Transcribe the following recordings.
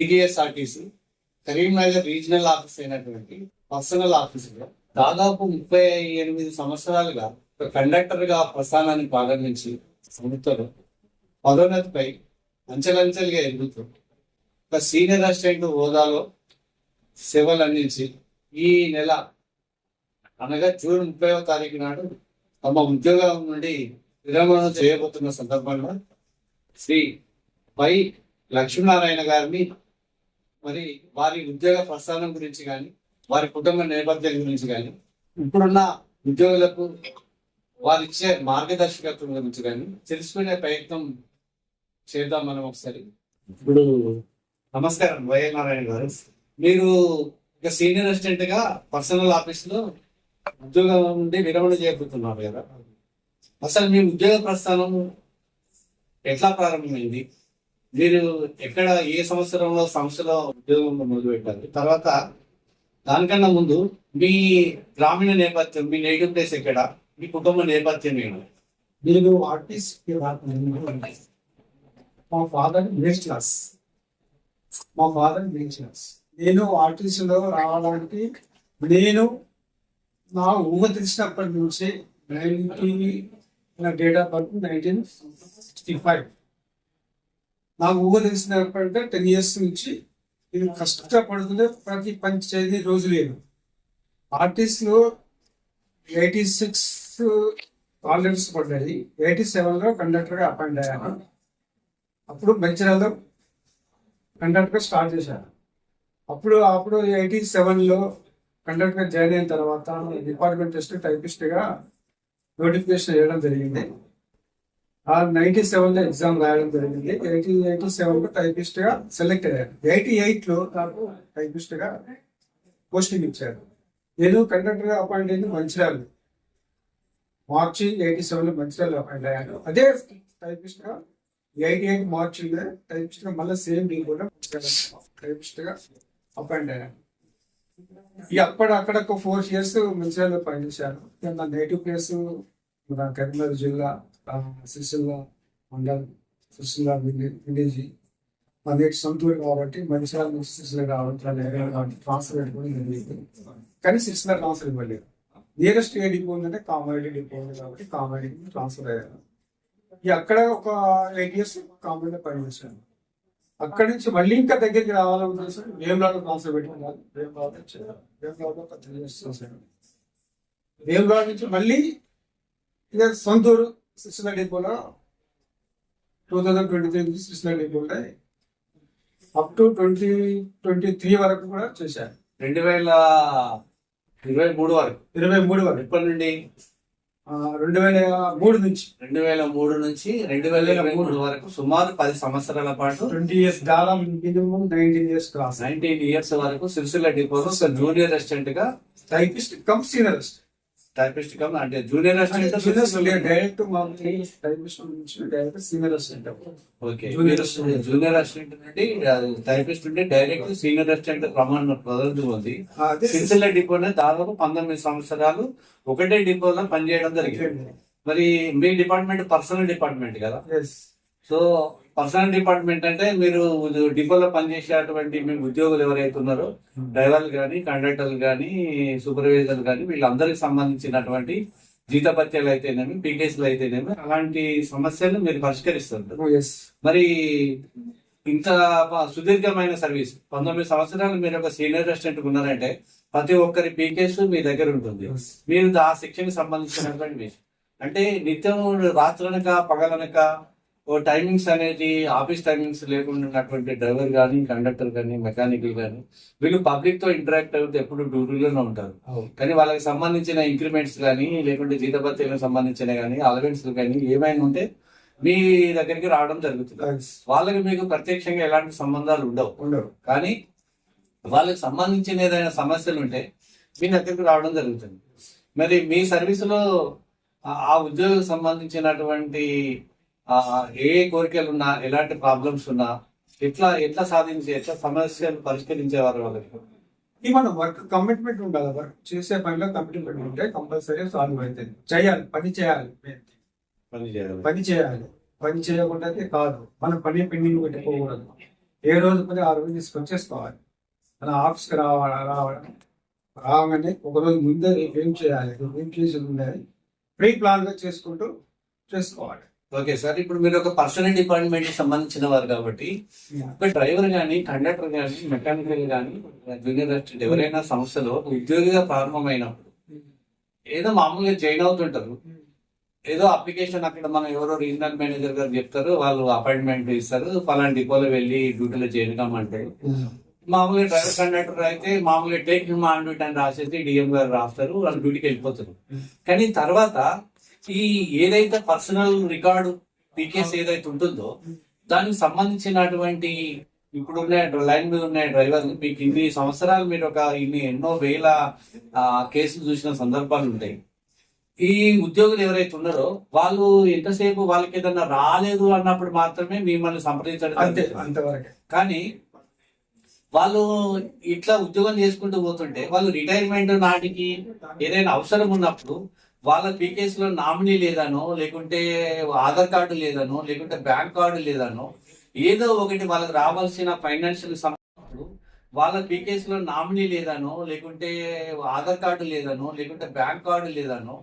TGSRTC Karimnagar regional office అయినటువంటి personal ఆఫీసులో దాదాపు ముప్పై ఎనిమిది సంవత్సరాలుగా ఒక కండక్టర్గా ప్రస్థానాన్ని ప్రారంభించి సంస్థలో పదోన్నతిపై అంచెలంచెలుగా ఎదుగుతూ ఒక సీనియర్ అసిస్టెంట్ హోదాలో సేవలు అందించి ఈ నెల అనగా జూన్ ముప్పైవ తారీఖు నాడు తమ ఉద్యోగం నుండి విరమణ చేయబోతున్న సందర్భంగా శ్రీ వై లక్ష్మీనారాయణ గారిని మరి వారి ఉద్యోగ ప్రస్థానం గురించి కానీ వారి కుటుంబ నేపథ్యం గురించి కానీ ఇప్పుడున్న ఉద్యోగులకు వారిచ్చే మార్గదర్శకత్వం గురించి కానీ తెలుసుకునే ప్రయత్నం చేద్దాం మనం ఒకసారి. ఇప్పుడు నమస్కారం వై నారాయణ గారు. మీరు ఒక సీనియర్ అసిస్టెంట్గా పర్సనల్ ఆఫీస్లో ఉద్యోగం నుండి విరమణ చేయబోతున్నారు కదా. అసలు మీ ఉద్యోగ ప్రస్థానం ఎట్లా ప్రారంభమైంది? మీరు ఎక్కడ ఏ సంవత్సరంలో సంస్థలో ఉద్యోగం మొదలు పెట్టారు. తర్వాత దానికన్నా ముందు మీ గ్రామీణ నేపథ్యం మీ నేటివ్ ప్లేస్ ఎక్కడ? మీ కుటుంబ నేపథ్యం ఏమి. నేను ఆర్టిస్ట్ మా ఫాదర్ మిడిల్ క్లాస్ మా ఫాదర్ మిడిల్ క్లాస్ నేను ఆర్టిస్ట్లో రావడానికి నేను నా ఊహ తెలిసినప్పటి నుంచి నైన్టీ నా date of birth nineteen sixty five నాకు ఊహ తెలిసినప్పటి టెన్ ఇయర్స్ నుంచి నేను కష్టపడుతుంటే ప్రతి పని రోజు లేదు ఆర్టీస్లో ఎయిటీ సిక్స్ ఆర్డర్స్ పడ్డాయి ఎయిటీ సెవెన్లో కండక్టర్గా అపాయింట్ అయ్యాను. అప్పుడు మంచిర్యాలలో కండక్టర్గా స్టార్ట్ చేశాను. అప్పుడు అప్పుడు ఎయిటీ సెవెన్లో కండక్టర్గా జాయిన్ అయిన తర్వాత డిపార్ట్మెంట్ టెస్ట్ టైపిస్ట్గా నోటిఫికేషన్ చేయడం జరిగింది. ఆ నైన్టీ సెవెన్లో ఎగ్జామ్ రాయడం జరిగింది. ఎయిటీ ఎయిటీ సెవెన్లో టైపిస్ట్గా సెలెక్ట్ అయ్యాను ఎయిటీ ఎయిట్లో నాకు టైపిస్ట్గా పోస్టింగ్ ఇచ్చారు. నేను కండక్టర్గా అపాయింట్ అయింది మంచిర్యాల. మార్చి ఎయిటీ సెవెన్లో మంచిర్యాల అపాయింట్ అయ్యాను. అదే టైపిస్ట్గా ఎయిటీ ఎయిట్ మార్చి టైపిస్ట్గా మళ్ళీ సేమ్ డీ కూడా టైపిస్ట్గా అపాయింట్ అయ్యాను. ఈ అక్కడ అక్కడ ఒక ఫోర్ ఇయర్స్ మంచిర్యాలలో పనిచేశాను. నా నేటివ్ ప్లేస్ మన కరీంనగర్ జిల్లా సిరిసిల్ల ఉండాలి సిరిసిల్ల విలే- విలేజ్ నేటి సొంతూరు కాబట్టి మంచిగా నుంచి సిరిసిల్ల కాబట్టి ట్రాన్స్ఫర్ పెట్టుకుని జరిగింది కానీ సిరిసిల్ల ట్రాన్స్ఫర్ ఇవ్వలేదు నియరెస్ట్ ఏ డిపో ఉందంటే కామారెడ్డి డిపో ఉంది కాబట్టి కామారెడ్డికి ట్రాన్స్ఫర్ అయ్యాను అక్కడ ఒక ఎయిట్ ఇయర్స్ కామారెడ్డి పనిచేశాను అక్కడి నుంచి మళ్ళీ ఇంకా దగ్గరికి రావాలని ఉద్దేశం వేమలాడ ట్రాన్స్ఫర్ పెట్టుకున్నాను వేమలాడ నుంచి వేమలాడ ఒక త్రీ ఇయర్స్ చేశాను నుంచి మళ్ళీ ఇదే సొంతూరు సిరిసిల్ల డిపోలో టూ థౌజండ్ ట్వంటీ త్రీ నుంచి సిరిసిల్ల ఉంటాయి up to twenty twenty three వరకు కూడా చేశారు రెండు వేల ఇరవై మూడు వరకు ఇరవై మూడు వరకు ఎప్పటి నుండి రెండు వేల మూడు నుంచి రెండు వేల మూడు నుంచి రెండు వేల ఇరవై మూడు వరకు సుమారు పది సంవత్సరాల పాటు ట్వంటీ ఇయర్స్ దాదాపు minimum nineteen years class nineteen years వరకు సిరిసిల్ల డిపోలో జూనియర్ అసిస్టెంట్గా టైపిస్ట్ కమ్ సీనియర్ టైపిస్ట్గా అంటే జూనియర్ అసిస్టెంట్ డైరెక్ట్ మా టైపిస్ట్ నుంచి direct senior assistant okay. Junior junior assistant నుండి టైపిస్ట్ నుండి డైరెక్ట్ సీనియర్ అసిస్టెంట్ ప్రమాణం ప్రదర్శన ఉంది అదే. సిరిసిల్ల డిపోనే దాదాపు పంతొమ్మిది సంవత్సరాలు ఒకటే డిపోలో పనిచేయడం జరిగింది. మరి మీ డిపార్ట్మెంట్ పర్సనల్ డిపార్ట్మెంట్ కదా. సో పర్సనల్ డిపార్ట్మెంట్ అంటే మీరు డిపోలో పనిచేసేటువంటి మీ ఉద్యోగులు ఎవరైతే ఉన్నారో డ్రైవర్లు కానీ కండక్టర్లు కానీ సూపర్వైజర్లు కానీ వీళ్ళందరికి సంబంధించినటువంటి జీతపత్యాలు అయితేనేమి పీకేసీలు అయితేనేమి అలాంటి సమస్యలు మీరు పరిష్కరిస్తుంటారు Oh. మరి ఇంత సుదీర్ఘమైన సర్వీస్ పంతొమ్మిది సంవత్సరాలు మీరు ఒక సీనియర్ రెస్టారెంట్ ఉన్నారంటే ప్రతి ఒక్కరి పీకేస్ మీ దగ్గర ఉంటుంది. మీరు ఆ శిక్షణకి సంబంధించినటువంటి అంటే నిత్యం రాత్రనక పగలనక ఓ టైమింగ్స్ అనేది ఆఫీస్ టైమింగ్స్ లేకుండా ఉన్నటువంటి డ్రైవర్ కానీ కండక్టర్ కానీ మెకానికల్ కానీ వీళ్ళు పబ్లిక్తో ఇంటరాక్ట్ అవుతూ ఎప్పుడు డ్యూటీలోనే ఉంటారు. కానీ వాళ్ళకి సంబంధించిన ఇంక్రిమెంట్స్ కానీ లేకుంటే జీతభత్యాలకు సంబంధించిన కానీ అలవెన్స్ కానీ ఏమైనా ఉంటే మీ దగ్గరికి రావడం జరుగుతుంది. వాళ్ళకి మీకు ప్రత్యక్షంగా ఎలాంటి సంబంధాలు ఉండవు. ఉండవు. కానీ వాళ్ళకి సంబంధించిన ఏదైనా సమస్యలు ఉంటే మీ దగ్గరికి రావడం జరుగుతుంది. మరి మీ సర్వీసులో ఆ- ఉద్యోగం సంబంధించినటువంటి ఏ ఏ కోరికలు ఉన్నా ఎలాంటి ప్రాబ్లమ్స్ ఉన్నా ఎట్లా ఎట్లా సాధించి ఎట్లా సమస్యలు పరిష్కరించేవారు వాళ్ళకి? మన వర్క్ కమిట్మెంట్ ఉండాలి వర్క్ చేసే పనిలో కమిట్మెంట్ ఉంటే కంపల్సరీ సాల్వ్ అవుతుంది. చేయాలి పని చేయాలి. పని చేయాలి. పని చేయాలి. పని చేయకుండా అయితే కాదు. మన పని పెండింగ్ పెట్టుకోకూడదు. ఏ రోజు పని ఆ రోజు తీసుకొచ్చేసుకోవాలి మన ఆఫీస్కి రావాలా రావడం రాగానే ఒక రోజు ముందే ఏం చేయాలి? ఏం చేసేది ఉండాలి? ప్రీ ప్లాన్గా చేసుకుంటూ చేసుకోవాలి. ఓకే సార్ ఇప్పుడు మీరు ఒక పర్సనల్ డిపార్ట్మెంట్కి సంబంధించిన వారు కాబట్టి డ్రైవర్ గానీ కండక్టర్ గానీ మెకానికల్ గానీ జూనియర్ అసిస్టెంట్ ఎవరైనా సంస్థలో ఉద్యోగిగా ప్రారంభమైనప్పుడు ఏదో మామూలుగా జాయిన్ అవుతుంటారు. ఏదో అప్లికేషన్ అక్కడ మనం ఎవరో రీజనల్ మేనేజర్ గారు చెప్తారు వాళ్ళు అపాయింట్మెంట్ ఇస్తారు పలానా డిపోలో వెళ్ళి డ్యూటీలో జాయిన్ కమ్మంటారు మామూలుగా డ్రైవర్ కండక్టర్ అయితే మామూలుగా టేక్ హిమ్ ఆన్ డ్యూటీ అని రాసేసి డిఎం గారు రాస్తారు వాళ్ళు డ్యూటీకి వెళ్ళిపోతారు. కానీ తర్వాత ఈ ఏదైతే పర్సనల్ రికార్డు పీకేస్ ఏదైతే ఉంటుందో దానికి సంబంధించినటువంటి ఇప్పుడున్న లైన్ మీద ఉన్న డ్రైవర్ మీకు ఇన్ని సంవత్సరాలు మీరు ఒక ఇన్ని ఎన్నో వేల కేసులు చూసిన సందర్భాలు ఉంటాయి ఈ ఉద్యోగులు ఎవరైతే ఉన్నారో వాళ్ళు ఎంతసేపు వాళ్ళకి ఏదన్నా రాలేదు అన్నప్పుడు మాత్రమే మిమ్మల్ని సంప్రదించడం అంతే. అంతవరకే కానీ వాళ్ళు ఇట్లా ఉద్యోగం చేసుకుంటూ పోతుంటే వాళ్ళు రిటైర్మెంట్ నాటికి ఏదైనా అవసరం ఉన్నప్పుడు వాళ్ళ పీకేస్లో నామినీ లేదనో లేకుంటే ఆధార్ కార్డు లేదనో లేకుంటే బ్యాంక్ కార్డు లేదనో ఏదో ఒకటి వాళ్ళకి రావాల్సిన ఫైనాన్షియల్ సమస్యలు వాళ్ళ పీకేస్లో నామినీ లేదనో లేకుంటే ఆధార్ కార్డు లేదనో లేకుంటే బ్యాంక్ కార్డు లేదనో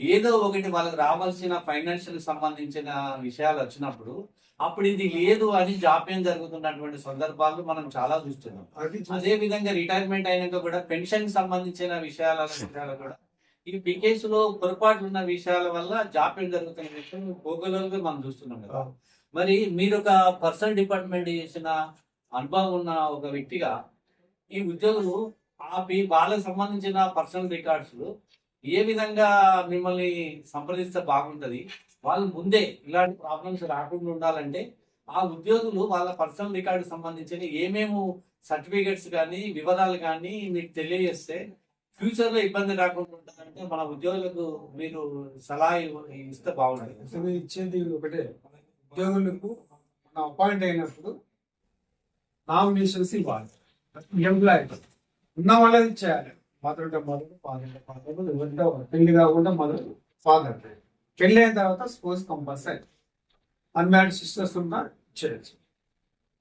ఏదో ఒకటి వాళ్ళకి రావాల్సిన ఫైనాన్షియల్ సంబంధించిన విషయాలు వచ్చినప్పుడు అప్పుడు ఇది లేదు అని జాప్యం జరుగుతున్నటువంటి సందర్భాలు మనం చాలా చూస్తున్నాం. అది అదే విధంగా రిటైర్మెంట్ అయినాక కూడా పెన్షన్ సంబంధించిన విషయాల విషయాలు కూడా ఈ పికేస్లో పొరపాటు ఉన్న విషయాల వల్ల జాప్యం జరుగుతున్న విషయం భూగోళంగా మనం చూస్తున్నాం కదా. మరి మీరు ఒక పర్సనల్ డిపార్ట్మెంట్ చేసిన అనుభవం ఉన్న ఒక వ్యక్తిగా ఈ ఉద్యోగులు ఆ వాళ్ళకి సంబంధించిన పర్సనల్ రికార్డ్స్ ఏ విధంగా మిమ్మల్ని సంప్రదిస్తే బాగుంటది? వాళ్ళు ముందే ఇలాంటి ప్రాబ్లమ్స్ రాకుండా ఉండాలంటే ఆ ఉద్యోగులు వాళ్ళ పర్సనల్ రికార్డు సంబంధించిన ఏమేమి సర్టిఫికెట్స్ కానీ వివరాలు కానీ మీకు తెలియజేస్తే ఫ్యూచర్లో ఇబ్బంది రాకుండా ఉంటుందంటే మన ఉద్యోగులకు మీరు సలహా ఇస్తే బాగుంటుంది. ఇచ్చేది ఒకటే. ఉద్యోగులకు మనం అపాయింట్ అయినప్పుడు నామినేషన్స్ ఇవ్వాలి. ఎంప్లాయీ ఉన్న వాళ్ళది చేయాలి మదర్ ఉంటే మదర్ ఫాదర్ ఫాదర్ ఎవరింటే పెళ్ళి కాకుండా మదర్ ఫాదర్ పెళ్ళి అయిన తర్వాత స్పోజ్ కంపల్సరీ. అన్మ్యారీడ్ సిస్టర్స్ ఉన్నా ఇచ్చేయచ్చు.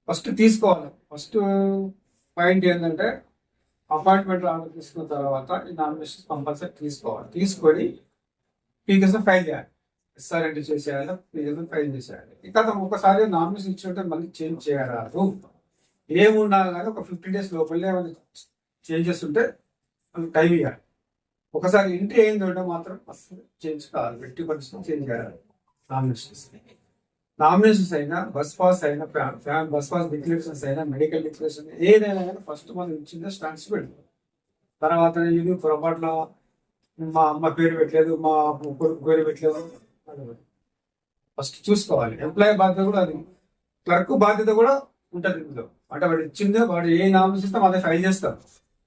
ఫస్ట్ తీసుకోవాలి. ఫస్ట్ పాయింట్ ఏంటంటే అపాయింట్మెంట్ ఆర్డర్ తీసుకున్న తర్వాత ఈ నామినేషన్ కంపల్సరీ తీసుకోవాలి. తీసుకొని పీకేసం ఫైల్ చేయాలి. ఎస్ఆర్ఎంటి చేసేయాలి పీకేసం ఫైల్ చేసేయాలి. ఇక ఒకసారి నామినేషన్ ఇచ్చినట్టే మళ్ళీ చేంజ్ చేయరాదు. ఏమున్నా కానీ ఒక ఫిఫ్టీ డేస్ లోపలే వాళ్ళు చేంజెస్ ఉంటే వాళ్ళకి టైం ఇవ్వాలి. ఒకసారి ఎంట్రీ అయింది మాత్రం అసలు చేంజ్ కావాలి ఎట్టి పరిస్థితి చేంజ్ చేయాలి నామినేషన్స్. నామినేషన్స్ అయినా బస్ పాస్ అయినా ఫ్యాన్ బస్ పాస్ డిక్లరేషన్స్ అయినా మెడికల్ డిక్లరేషన్ ఏదైనా కానీ ఫస్ట్ మనం ఇచ్చిందే స్టాండ్స్ పెడతాం. తర్వాత ఇది పొరపాటున మా అమ్మ పేరు పెట్టలేదు మా కొడుకు పేరు పెట్టలేదు ఫస్ట్ చూసుకోవాలి. ఎంప్లాయీ బాధ్యత కూడా అది. క్లర్క్ బాధ్యత కూడా ఉంటుంది ఇందులో. అంటే వాడు ఇచ్చిందే వాడు ఏ నామినేషన్ ఇస్తాం అదే ఫైల్ చేస్తాం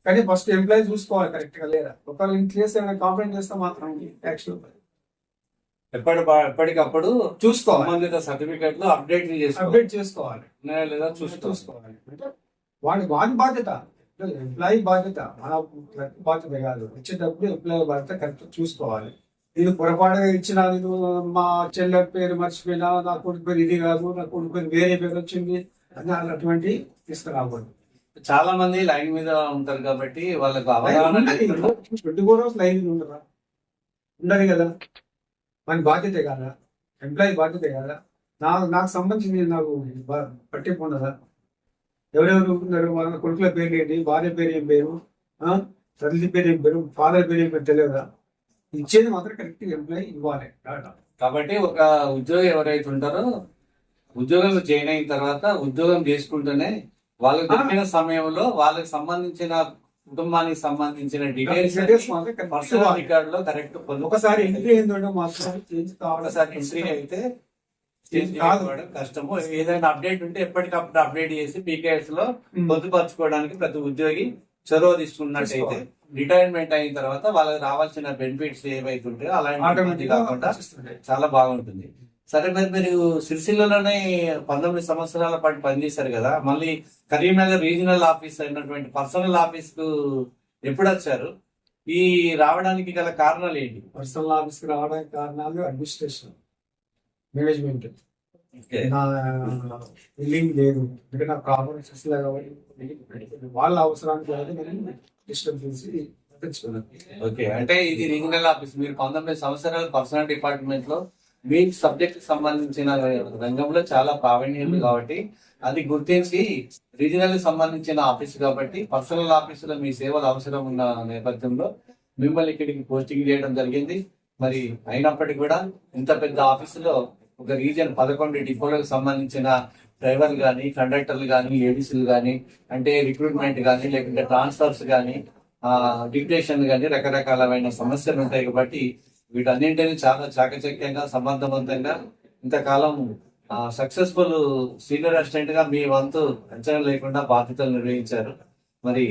కానీ ఫస్ట్ ఎంప్లాయీ చూసుకోవాలి కరెక్ట్గా లేదా? ఒకవేళ ఇన్ కేసు ఏమైనా కంప్లైంట్ చేస్తే మాత్రం యాక్షన్ ఎప్పటి ఎప్పటికప్పుడు చూసుకోవాలి. సంబంధిత సర్టిఫికెట్లు అప్డేట్ చేసుకోవాలి. అప్డేట్ చేసుకోవాలి. లేదా చూసుకోవాలి. వాడి వాడి బాధ్యత. ఎంప్లాయీ బాధ్యత. మన బాధ్యత కాదు. ఇచ్చేటప్పుడు ఎంప్లాయీ బాధ్యత కరెక్ట్ చూసుకోవాలి. ఇది పొరపాటుగా ఇచ్చిన నేను మా చెల్లె పేరు మర్చిపోయినా నా కొడుకు పేరు ఇది కాదు నా కొడుకు పేరు వేరే పేరు వచ్చింది అని అటువంటి తీసుకురాకూడదు చాలా మంది లైన్ మీద ఉంటారు కాబట్టి వాళ్ళకు అవగాహన ట్వంటీ ఫోర్ అవర్స్ లైన్ ఉండరా ఉండదు కదా. మన బాధ్యతే కదా? ఎంప్లాయీ బాధ్యతే కదా? నా నాకు సంబంధించి నాకు పట్టింపు ఉండదా? ఎవరెవరు ఉన్నారు వాళ్ళ కొడుకుల పేరు ఏంటి? భార్య పేరు ఏం పేరు? తల్లి పేరు ఏం పేరు? ఫాదర్ పేరు ఏం పేరు తెలియదా? ఇచ్చేది మాత్రం కరెక్ట్ ఎంప్లాయీ ఇవ్వాలి. కాబట్టి ఒక ఉద్యోగి ఎవరైతే ఉంటారో ఉద్యోగంలో జాయిన్ అయిన తర్వాత ఉద్యోగం చేసుకుంటూనే వాళ్ళకి దొరికిన సమయంలో వాళ్ళకి సంబంధించిన కుటుంబానికి సంబంధించిన డీటెయిల్స్ పర్సనల్. రికార్డ్లో కరెక్ట్ ఒకసారి ఎంట్రీ ఏంటంటే మాత్రం చేంజ్ ఒకసారి ఎంట్రీ అయితే కష్టము. ఏదైనా అప్డేట్ ఉంటే ఎప్పటికప్పుడు అప్డేట్ చేసి పీకేఎస్లో పొందుపరచుకోవడానికి ప్రతి ఉద్యోగి చొరవ తీసుకున్నట్టయితే. రిటైర్మెంట్ అయిన తర్వాత వాళ్ళకి రావాల్సిన బెనిఫిట్స్ ఏవైతే ఉంటాయో అలాంటి కాకుండా చాలా బాగుంటుంది. సరే మరి మీరు సిరిసిల్లలోనే పంతొమ్మిది సంవత్సరాల పాటు పనిచేశారు కదా మళ్ళీ కరీంనగర్ రీజనల్ ఆఫీస్ అయినటువంటి పర్సనల్ ఆఫీస్కు ఎప్పుడు వచ్చారు? ఈ రావడానికి గల కారణాలు ఏంటి? పర్సనల్ ఆఫీస్కి రావడానికి కారణాలు అడ్మినిస్ట్రేషన్ మేనేజ్మెంట్. లేదు. అంటే నాకు కాబట్టి వాళ్ళ అవసరానికి అనేది నేను డిస్టర్బ్ చేసి తెచ్చుకున్నాను ఓకే. అంటే ఇది రీజనల్ ఆఫీస్. మీరు పంతొమ్మిది సంవత్సరాలు పర్సనల్ డిపార్ట్మెంట్లో మీ సబ్జెక్ట్ సంబంధించిన రంగంలో చాలా ప్రావీణ్యం కాబట్టి అది గుర్తించి రీజనల్ సంబంధించిన ఆఫీస్ కాబట్టి పర్సనల్ ఆఫీసులో మీ సేవలు అవసరం ఉన్న నేపథ్యంలో మిమ్మల్ని ఇక్కడికి పోస్టింగ్ చేయడం జరిగింది. మరి అయినప్పటికీ కూడా ఇంత పెద్ద ఆఫీసులో ఒక రీజన్ పదకొండు డిపోలకు సంబంధించిన డ్రైవర్లు కానీ కండక్టర్లు కానీ ఏబీసీలు కానీ అంటే రిక్రూట్మెంట్ కానీ లేకుంటే ట్రాన్స్ఫర్స్ కానీ డిక్టేషన్ కానీ రకరకాలమైన సమస్యలు ఉంటాయి కాబట్టి వీటన్నింటినీ చాలా చాకచక్యంగా సమర్థవంతంగా ఇంతకాలం సక్సెస్ఫుల్ సీనియర్ అసిస్టెంట్గా మీ వంతు అంచనా లేకుండా బాధ్యతలు నిర్వహించారు. మరి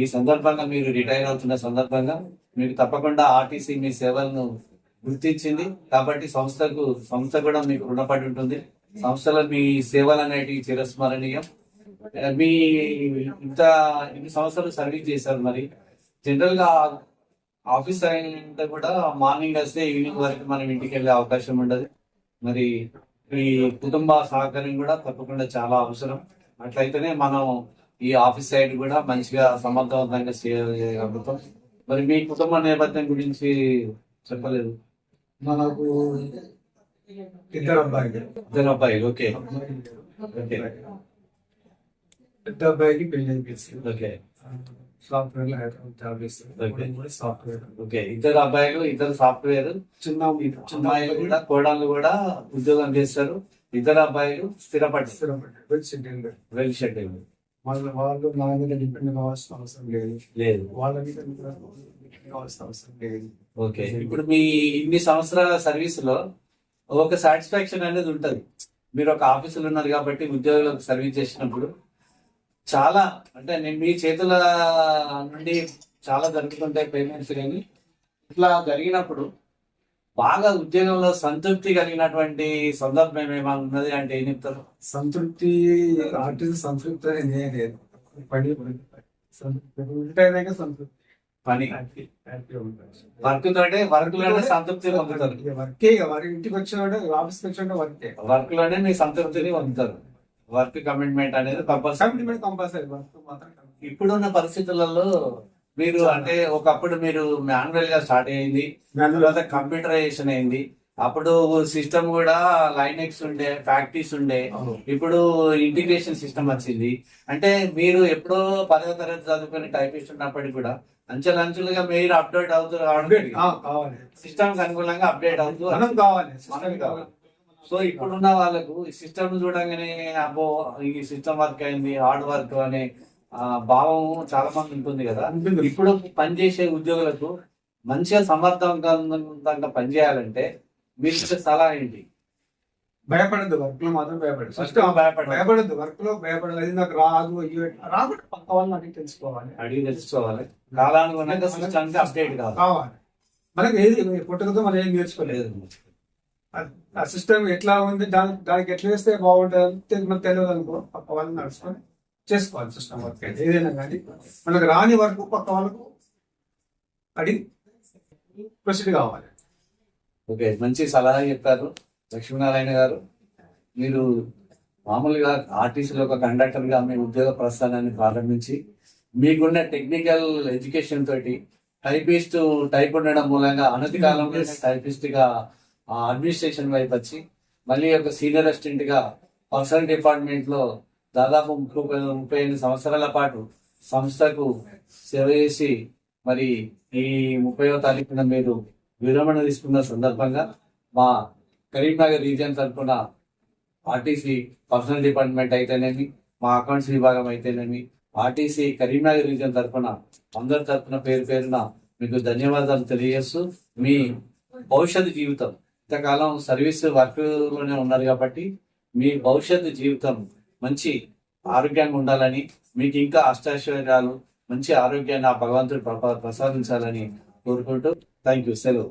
ఈ సందర్భంగా మీరు రిటైర్ అవుతున్న సందర్భంగా మీకు తప్పకుండా ఆర్టీసీ మీ సేవలను గుర్తించింది. కాబట్టి సంస్థకు సంస్థ కూడా మీకు రుణపడి ఉంటుంది. సంస్థలో మీ సేవలు అనేటివి చిరస్మరణీయం. మీ ఇంత ఇన్ని సంవత్సరాలు సర్వీస్ చేశారు మరి. జనరల్గా ఆఫీస్ అయినంత కూడా మార్నింగ్ వస్తే ఈవినింగ్ వరకు మనం ఇంటికి వెళ్ళే అవకాశం ఉండదు. మరి మీ కుటుంబ సహకారం కూడా తప్పకుండా చాలా అవసరం. అట్లయితేనే మనం ఈ ఆఫీస్ సైడ్ కూడా మంచిగా సమర్థవంతంగా చేయగలుగుతాం. మరి మీ కుటుంబ నేపథ్యం గురించి చెప్పలేదు. మనకు ఇద్దరు అబ్బాయిలు. ఇద్దరు అబ్బాయిలు ఓకే. ఓకే. పెద్ద అబ్బాయికి పెళ్ళి ఓకే. సాఫ్ట్వేర్లో హైదరాబాద్ జాబ్ సాఫ్ట్వేర్ ఓకే ఇద్దరు అబ్బాయిలు ఇద్దరు సాఫ్ట్వేర్ చిన్న చిన్న అమ్మాయిలు కూడా కోడళ్ళు కూడా ఉద్యోగం చేస్తారు. ఇద్దరు అబ్బాయిలు స్థిరపడి స్థిరపడ్డారు. వెల్ షెడ్యూల్ వాళ్ళ వాళ్ళు నా మీద డిపెండ్ కావాల్సిన అవసరం లేదు. లేదు. వాళ్ళ మీద కావాల్సిన అవసరం లేదు. ఓకే ఇప్పుడు మీ ఇన్ని సంవత్సరాల సర్వీస్లో ఒక సాటిస్ఫాక్షన్ అనేది ఉంటది. మీరు ఒక ఆఫీసులో ఉన్నారు కాబట్టి ఉద్యోగులకు సర్వీస్ చేసినప్పుడు చాలా అంటే నేను మీ చేతుల నుండి చాలా జరుగుతుంటాయి పేమెంట్స్ కానీ ఇట్లా జరిగినప్పుడు బాగా ఉద్యోగంలో సంతృప్తి కలిగినటువంటి సందర్భం ఏమైనా ఉన్నది అంటే ఏం చెప్తారు? సంతృప్తి ఆర్టిస్ట్ సంతృప్తి అనేది ఏం లేదు. పని సంతృప్తి ఉంటేనే సంతృప్తి. పని. వర్క్ తోటే వర్క్లోనే సంతృప్తి పొందుతారు. వర్కే ఇక వారి ఇంటికి వచ్చినాడు ఆఫీస్కి వచ్చినాడు వర్కే. వర్క్లోనే మీ సంతృప్తిని పొందుతారు. వర్క్ కమిట్మెంట్ అనేది కంపల్సరీ. కంపల్సరీ. ఇప్పుడున్న పరిస్థితులలో మీరు అంటే ఒకప్పుడు మీరు మాన్యువల్గా స్టార్ట్ అయింది తర్వాత కంప్యూటరైజేషన్ అయింది. అప్పుడు సిస్టమ్ కూడా లైనెక్స్ ఉండే ఫ్యాక్టరీస్ ఉండే. ఇప్పుడు ఇంటిగ్రేషన్ సిస్టమ్ వచ్చింది. అంటే మీరు ఎప్పుడో పదవ తరగతి చదువుకుని టైపిస్ట్ ఉన్నప్పటికీ కూడా అంచెలంచెలుగా మీరు అప్డేట్ అవుతూ సిస్టమ్ అనుకూలంగా అప్డేట్ అవుతూ కావాలి. సో ఇప్పుడున్న వాళ్ళకు ఈ సిస్టమ్ చూడంగానే అబ్బో ఈ సిస్టమ్ వర్క్ అయింది హార్డ్ వర్క్ అనే భావం చాలా మంది ఉంటుంది కదా. ఇప్పుడు పనిచేసే ఉద్యోగులకు మంచిగా సమర్థవంతంగా పనిచేయాలంటే మీరు ఇచ్చే సలహా ఏంటి? భయపడద్దు వర్క్లో మాత్రం భయపడదు ఫస్ట్ భయపడ భయపడద్దు వర్క్లో భయపడదు అది నాకు రాదు అయ్యో రాబట్టి పక్క వాళ్ళని అడిగి తెలుసుకోవాలి. అడిగి తెలుసుకోవాలి. కాలానుగుణంగా అప్డేట్ కావాలి. మనకి ఏది పుట్టకతో మనం ఏం నేర్చుకోలేదు. లేదు. ఆ సిస్టమ్ ఎట్లా ఉంది? దాని దానికి ఎట్లా వేస్తే బాగుంటుంది? మనకు తెలియదు అనుకో పక్క వాళ్ళని నడుచుకొని చేసుకోవాలి సిస్టమ్ వర్క్ అయితే. ఏదైనా కానీ మనకు రాని వరకు పక్క వాళ్ళకు అడిగి ప్రొసీడ్ కావాలి. ఓకే మంచి సలహా చెప్పారు. లక్ష్మీనారాయణ గారు మీరు మామూలుగా ఆర్టీసీలో ఒక కండక్టర్గా మీ ఉద్యోగ ప్రస్థానాన్ని ప్రారంభించి మీకున్న టెక్నికల్ ఎడ్యుకేషన్ తోటి టైపిస్ట్ టైప్ ఉండడం మూలంగా అనతి కాలంలో Yes. టైపిస్ట్ అడ్మినిస్ట్రేషన్ వైపు వచ్చి మళ్ళీ ఒక సీనియర్ అసిస్టెంట్గా పర్సనల్ డిపార్ట్మెంట్లో దాదాపు ముప్పై ముప్పై ఎనిమిది సంవత్సరాల పాటు సంస్థకు సేవ చేసి మరి ఈ ముప్పైవ తారీఖున మీరు విరమణ తీసుకున్న సందర్భంగా మా కరీంనగర్ రీజియన్ తరఫున ఆర్టీసీ పర్సనల్ డిపార్ట్మెంట్ అయితేనేమి మా అకౌంట్స్ విభాగం అయితేనేమి ఆర్టీసీ కరీంనగర్ రీజియన్ తరఫున అందరి తరఫున పేరు పేరున మీకు ధన్యవాదాలు తెలియజేస్తూ మీ భవిష్యత్ జీవితం ఇంతకాలం సర్వీస్ వర్క్లోనే ఉన్నారు కాబట్టి మీ భవిష్యత్తు జీవితం మంచి ఆరోగ్యంగా ఉండాలని మీకు ఇంకా అష్టాశ్వర్యాలు మంచి ఆరోగ్యాన్ని ఆ భగవంతుడు ప్రప- ప్రసాదించాలని కోరుకుంటూ థ్యాంక్ యూ సెలవు.